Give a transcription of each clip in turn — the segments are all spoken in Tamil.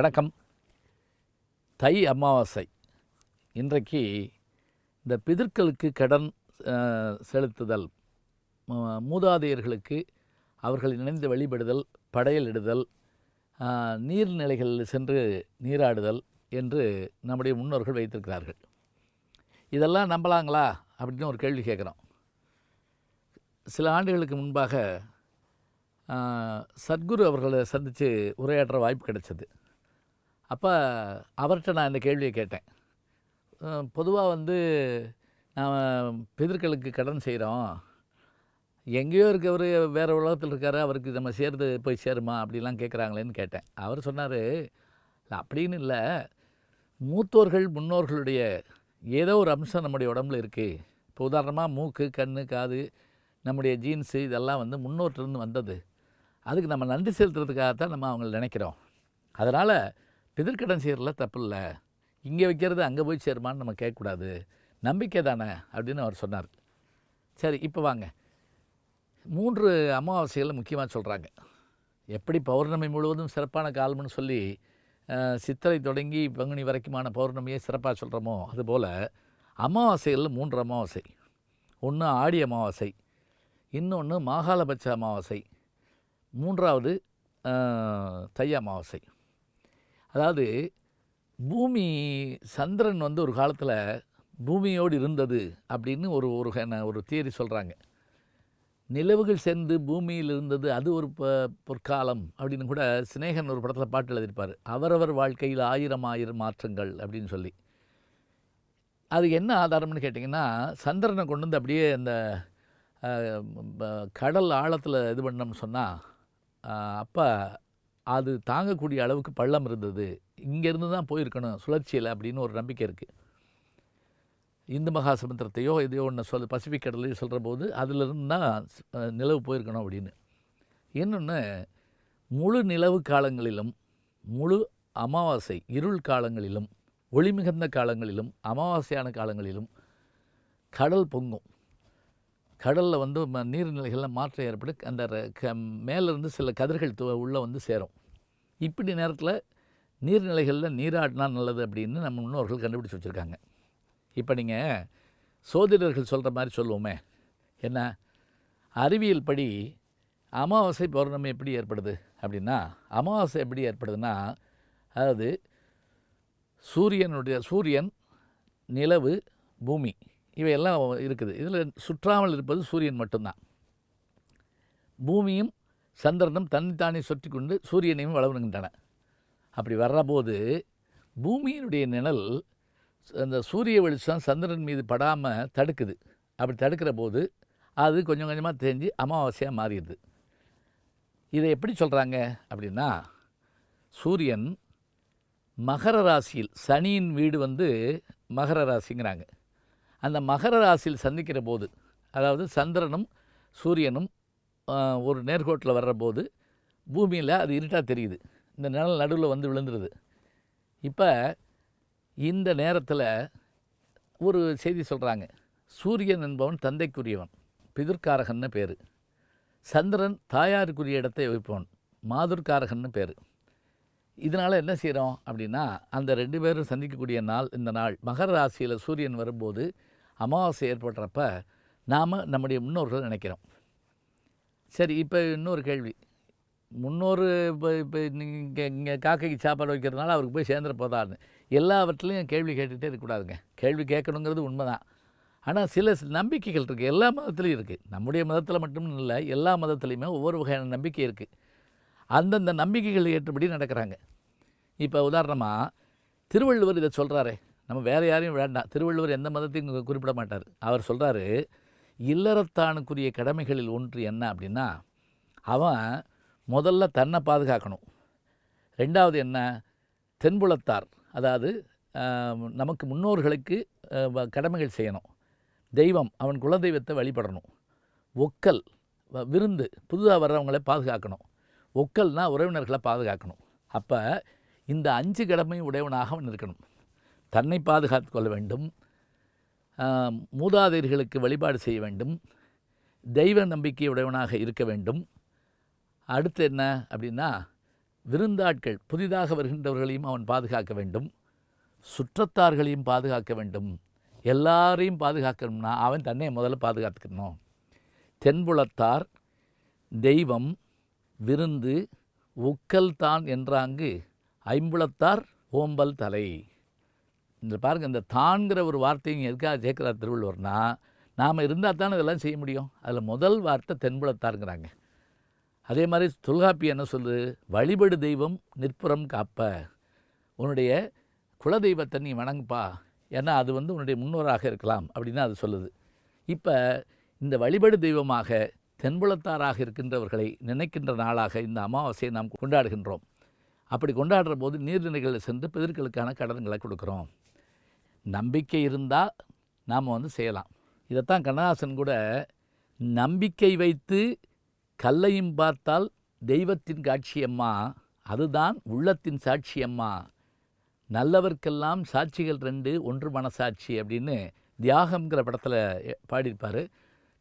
வணக்கம். தை அமாவாசை. இன்றைக்கு இந்த பிதர்களுக்கு கடன் செலுத்துதல் மூதாதையர்களுக்கு அவர்கள் இணைந்து வழிபடுதல் படையலிடுதல் நீர்நிலைகளில் சென்று நீராடுதல் என்று நம்முடைய முன்னோர்கள் வைத்திருக்கிறார்கள். இதெல்லாம் நம்பலாங்களா? அப்படின்னு ஒரு கேள்வி கேட்குறோம். சில ஆண்டுகளுக்கு முன்பாக சத்குரு அவர்களை சந்தித்து உரையாற்ற வாய்ப்பு கிடைச்சது. அப்போ அவர்கிட்ட நான் இந்த கேள்வியை கேட்டேன். பொதுவாக வந்து நாம் பிதர்களுக்கு கடன் செய்கிறோம் எங்கேயோ இருக்கவர் வேறு உலகத்தில் இருக்காரு அவருக்கு நம்ம சேர்ந்து போய் சேருமா அப்படிலாம் கேட்குறாங்களேன்னு கேட்டேன். அவர் சொன்னார் அப்படின்னு இல்லை. மூத்தோர்கள் முன்னோர்களுடைய ஏதோ ஒரு அம்சம் நம்முடைய உடம்புல இருக்குது இப்போ உதாரணமாக மூக்கு கண் காது நம்முடைய ஜீன்ஸு இதெல்லாம் வந்து முன்னோட்டிலிருந்து வந்தது. அதுக்கு நம்ம நன்றி செலுத்துறதுக்காகத்தான் நம்ம அவங்கள நினைக்கிறோம். அதனால் பிதிர்க்கடன் செய்கிறதுல தப்பு இல்லை இங்கே வைக்கிறது அங்கே போய் சேருமான்னு நம்ம கேட்கக்கூடாது. நம்பிக்கை தானே அப்படின்னு அவர் சொன்னார். சரி இப்போ வாங்க. மூன்று அமாவாசைகளை முக்கியமாக சொல்கிறாங்க எப்படி பௌர்ணமி முழுவதும் சிறப்பான காலம்னு சொல்லி அஹ், சித்திரை தொடங்கி பங்குனி வரைக்குமான பௌர்ணமியை சிறப்பாக சொல்கிறோமோ அதுபோல் அமாவாசைகளில் மூன்று அமாவாசை. ஒன்று ஆடி அமாவாசை இன்னொன்று மாகாளபட்ச அமாவாசை மூன்றாவது தை அமாவாசை. அதாவது பூமி சந்திரன் வந்து ஒரு காலத்தில் பூமியோடு இருந்தது அப்படின்னு ஒரு ஒரு என்ன- ஒரு தியரி சொல்கிறாங்க நிலவுகள் சேர்ந்து பூமியில் இருந்தது அது ஒரு ப பொற்காலம் அப்படின்னு கூட சினேகன் ஒரு படத்தில் பாட்டு எழுதியிருப்பார். அவரவர் வாழ்க்கையில் ஆயிரம் ஆயிரம் மாற்றங்கள் அப்படின்னு சொல்லி. அது என்ன ஆதாரம்னு கேட்டிங்கன்னா சந்திரனை கொண்டு வந்து அப்படியே அந்த ப- கடல் ஆழத்தில் இது பண்ணோம்னு சொன்னால் அப்போ அது தாங்கக்கூடிய அளவுக்கு பள்ளம் இருந்தது. இங்கேருந்து தான் போயிருக்கணும் சுழற்சியில் அப்படின்னு ஒரு நம்பிக்கை இருக்குது இந்து மகா சமுத்திரத்தையோ இதையோ ஒன்று சொல் பசிபிக் கடலையோ சொல்கிற போது அதிலிருந்து தான் நிலவு போயிருக்கணும் அப்படின்னு. இன்னொன்று முழு நிலவு காலங்களிலும் முழு அமாவாசை இருள் காலங்களிலும் ஒளி மிகுந்த காலங்களிலும் அமாவாசையான காலங்களிலும் கடல் பொங்கும். கடலில் வந்து ம- நீர்நிலைகளில் மாற்றம் ஏற்பட்டு அந்த க மேலேருந்து சில கதிர்கள் து உள்ளே வந்து சேரும். இப்படி நேரத்தில் நீர்நிலைகளில் நீராடினா நல்லது அப்படின்னு நம்ம முன்னோர்கள் கண்டுபிடிச்சி வச்சுருக்காங்க. இப்போ நீங்கள் சோதிடர்கள் சொல்கிற மாதிரி சொல்லுவோமே. என்ன? அறிவியல் படி அமாவாசை பௌர்ணமி எப்படி ஏற்படுது அப்படின்னா அமாவாசை எப்படி ஏற்படுதுன்னா அதாவது சூரியனுடைய சூரியன் நிலவு பூமி. இவையெல்லாம் இருக்குது. இதில் சுற்றாமல் இருப்பது சூரியன் மட்டும்தான். பூமியும் சந்திரனும் தன்னைத்தானே சுற்றி கொண்டு சூரியனையும் வளர்கின்றன அப்படி வர்றபோது பூமியினுடைய நிழல் அந்த சூரிய வெளிச்சம் சந்திரன் மீது படாமல் தடுக்குது. அப்படி தடுக்கிற போது அது கொஞ்சம் கொஞ்சமாக தெரிஞ்சு அமாவாசையாக மாறிடுது. இதை எப்படி சொல்கிறாங்க அப்படின்னா சூரியன் மகர ராசியில் சனியின் வீடு வந்து மகர ராசிங்கிறாங்க. அந்த மகர ராசியில் சந்திக்கிற போது அதாவது சந்திரனும் சூரியனும் ஒரு நேர்கோட்டில் வர்ற போது பூமியில் அது இருட்டாக தெரியுது. இந்த நிழல் நடுவில் வந்து விழுந்துருது. இப்போ இந்த நேரத்தில் ஒரு செய்தி சொல்கிறாங்க சூரியன் என்பவன் தந்தைக்குரியவன் பிதிர்காரகன்னு பேர். சந்திரன் தாயாருக்குரிய இடத்தை வைப்பவன் மாதுர்காரகன்னு பேர். இதனால் என்ன செய்கிறோம் அப்படின்னா அந்த ரெண்டு பேரும் சந்திக்கக்கூடிய நாள் இந்த நாள் மகர ராசியில் சூரியன் வரும்போது அமாவாசை ஏற்படுறப்ப நாம் நம்முடைய முன்னோர்கள் நினைக்கிறோம். சரி இப்போ இன்னொரு கேள்வி. முன்னோர் இப்போ இப்போ நீங்கள் இங்கே காக்கைக்கு சாப்பாடு வைக்கிறதுனால அவருக்கு போய் சேர்ந்துட போதான்னு எல்லாவற்றிலையும் கேள்வி கேட்டுகிட்டே இருக்கக்கூடாதுங்க கேள்வி கேட்கணுங்கிறது உண்மை தான் ஆனால் சில நம்பிக்கைகள் இருக்குது எல்லா மதத்துலேயும் இருக்குது நம்முடைய மதத்தில் மட்டும் இல்லை எல்லா மதத்துலேயுமே ஒவ்வொரு வகையான நம்பிக்கை இருக்குது அந்தந்த நம்பிக்கைகள் ஏற்றபடி நடக்கிறாங்க. இப்போ உதாரணமாக திருவள்ளுவர் இதை சொல்கிறாரே நம்ம வேறு யாரையும் வேண்டாம். திருவள்ளுவர் எந்த மதத்தையும் குறிப்பிட மாட்டார். அவர் சொல்கிறாரு இல்லறத்தானுக்குரிய கடமைகளில் ஒன்று என்ன அப்படின்னா அவன் முதல்ல தன்னை பாதுகாக்கணும். ரெண்டாவது என்ன? தென்புலத்தார். அதாவது நமக்கு முன்னோர்களுக்கு கடமைகள் செய்யணும். தெய்வம் அவன் குலதெய்வத்தை வழிபடணும். ஒக்கல் வ- விருந்து புதுதாக வர்றவங்களை பாதுகாக்கணும். ஒக்கல்னால் உறவினர்களை பாதுகாக்கணும். அப்போ இந்த அஞ்சு கடமையும் உடையவனாக அவன் இருக்கணும். தன்னை பாதுகாத்து கொள்ள வேண்டும். மூதாதையர்களுக்கு வழிபாடு செய்ய வேண்டும். தெய்வ நம்பிக்கையுடையவனாக இருக்க வேண்டும். அடுத்து என்ன அப்படின்னா விருந்தாட்கள் புதிதாக வருகின்றவர்களையும் அவன் பாதுகாக்க வேண்டும். சுற்றத்தார்களையும் பாதுகாக்க வேண்டும். எல்லாரையும் பாதுகாக்கணும்னா அவன் தன்னை முதல்ல பாதுகாத்துக்கணும். தென்புலத்தார் தெய்வம் விருந்து உக்கல் தான் என்றாங்கு ஐம்புலத்தார் ஓம்பல் தலை. இந்த பாருங்க இந்த தான்கிற ஒரு வார்த்தையும் எதுக்காக சேர்க்கிறார் திருவள்ளுவர்னா நாம் இருந்தால் தானே இதெல்லாம் செய்ய முடியும். அதில் முதல் வார்த்தை தென்புலத்தாருங்கிறாங்க. அதே மாதிரி தொல்காப்பி என்ன சொல்லுது? வழிபடு தெய்வம் நிற்புறம் காப்ப. உன்னுடைய குலதெய்வத்தை நீ வணங்குப்பா. ஏன்னா அது வந்து உன்னுடைய முன்னோராக இருக்கலாம் அப்படின்னு அது சொல்லுது. இப்போ இந்த வழிபடு தெய்வமாக தென்புலத்தாராக இருக்கின்றவர்களை நினைக்கின்ற நாளாக இந்த அமாவாசையை நாம் கொண்டாடுகின்றோம். அப்படி கொண்டாடுற போது நீர்நிலைகளில் சென்று பிதர்களுக்கான கடன்களை கொடுக்குறோம். நம்பிக்கை இருந்தால் நாம் வந்து செய்யலாம். இதைத்தான் கண்ணதாசன் கூட நம்பிக்கை வைத்து கல்லையும் பார்த்தால் தெய்வத்தின் காட்சியம்மா அதுதான் உள்ளத்தின் சாட்சியம்மா நல்லவர்க்கெல்லாம் சாட்சிகள் ரெண்டு ஒன்று மனசாட்சி அப்படின்னு தியாகம்ங்கிற படத்தில் பாடியிருப்பார்.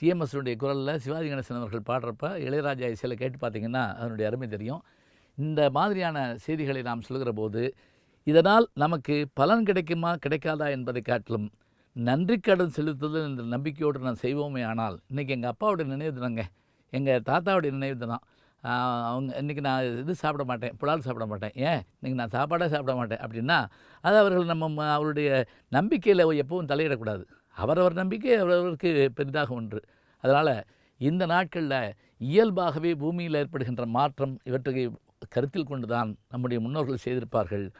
டிஎம்எஸ்னுடைய குரலில் சிவாஜி கணேசன் அவர்கள் பாடுறப்ப இளையராஜா இசையில் கேட்டு பார்த்தீங்கன்னா அதனுடைய அருமை தெரியும். இந்த மாதிரியான செய்திகளை நாம் சொல்கிற போது இதனால் நமக்கு பலன் கிடைக்குமா கிடைக்காதா என்பதை காட்டிலும் நன்றி கடன் செலுத்துதல் என்ற நம்பிக்கையோடு நான் செய்வோமே ஆனால் இன்றைக்கி எங்கள் அப்பாவுடைய நினைவு தினங்க. எங்கள் தாத்தாவுடைய நினைவு தினம். அவங்க இன்றைக்கி நான் இது சாப்பிட மாட்டேன் புலால் சாப்பிட மாட்டேன். ஏன்? இன்றைக்கி நான் சாப்பாடே சாப்பிட மாட்டேன். அப்படின்னா அது அவர்கள் நம்ம ம- அவருடைய நம்பிக்கையில் எப்பவும் தலையிடக்கூடாது. அவரவர் நம்பிக்கை அவரவருக்கு பெரிதாக ஒன்று. அதனால் இந்த நாட்களில் இயல்பாகவே பூமியில் ஏற்படுகின்ற மாற்றம் இவற்றை கருத்தில் கொண்டு தான் நம்முடைய முன்னோர்கள் செய்திருப்பார்கள்.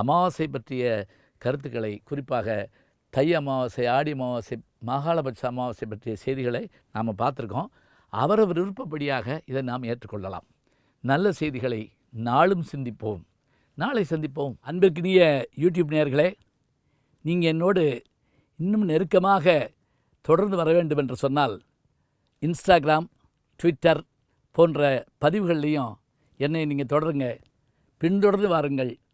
அமாவாசை பற்றிய கருத்துக்களை குறிப்பாக தை அமாவாசை ஆடி அமாவாசை மகாலபட்ச அமாவாசை பற்றிய செய்திகளை நாம் பார்த்துருக்கோம். அவரவர் விருப்பப்படியாக இதை நாம் ஏற்றுக்கொள்ளலாம். நல்ல செய்திகளை நாளும் சிந்திப்போம். நாளை சந்திப்போம். அன்பிற்கினிய யூடியூப் நேயர்களே நீங்கள் என்னோடு இன்னும் நெருக்கமாக தொடர்ந்து வர வேண்டும் என்று சொன்னால் இன்ஸ்டாகிராம் ட்விட்டர் போன்ற பதிவுகள்லேயும் என்னை நீங்கள் தொடருங்க. பின்தொடர்ந்து வாருங்கள்.